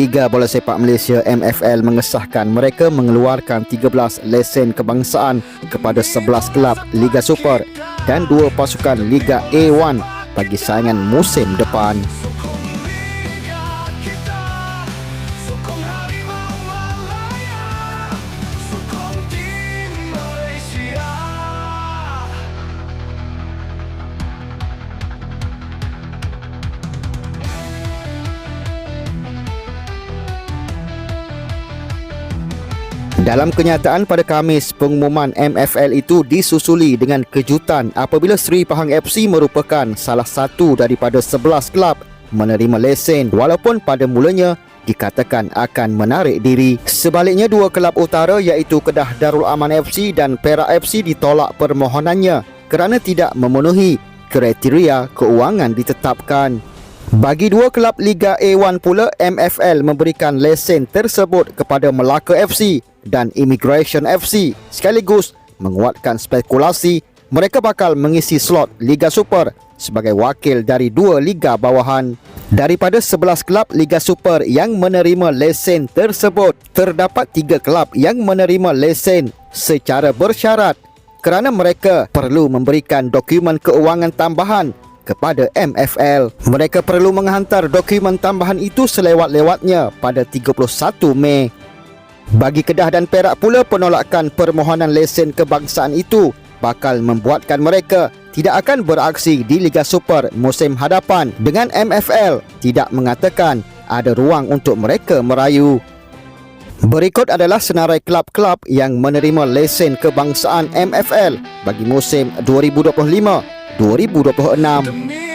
Liga Bola Sepak Malaysia MFL mengesahkan mereka mengeluarkan 13 lesen kebangsaan kepada 11 kelab Liga Super dan dua pasukan Liga A1 bagi saingan musim depan. Dalam kenyataan pada Khamis, pengumuman MFL itu disusuli dengan kejutan apabila Sri Pahang FC merupakan salah satu daripada 11 kelab menerima lesen walaupun pada mulanya dikatakan akan menarik diri. Sebaliknya dua kelab utara iaitu Kedah Darul Aman FC dan Perak FC ditolak permohonannya kerana tidak memenuhi kriteria keuangan ditetapkan. Bagi dua kelab Liga A1 pula, MFL memberikan lesen tersebut kepada Melaka FC dan Immigration FC sekaligus menguatkan spekulasi mereka bakal mengisi slot Liga Super sebagai wakil dari dua liga bawahan. Daripada 11 kelab Liga Super yang menerima lesen tersebut, terdapat tiga kelab yang menerima lesen secara bersyarat kerana mereka perlu memberikan dokumen keuangan tambahan kepada MFL. Mereka perlu menghantar dokumen tambahan itu selewat-lewatnya pada 31 Mei. Bagi Kedah dan Perak pula penolakan permohonan lesen kebangsaan itu bakal membuatkan mereka tidak akan beraksi di Liga Super musim hadapan dengan MFL tidak mengatakan ada ruang untuk mereka merayu. Berikut adalah senarai kelab-kelab yang menerima lesen kebangsaan MFL bagi musim 2025 2026.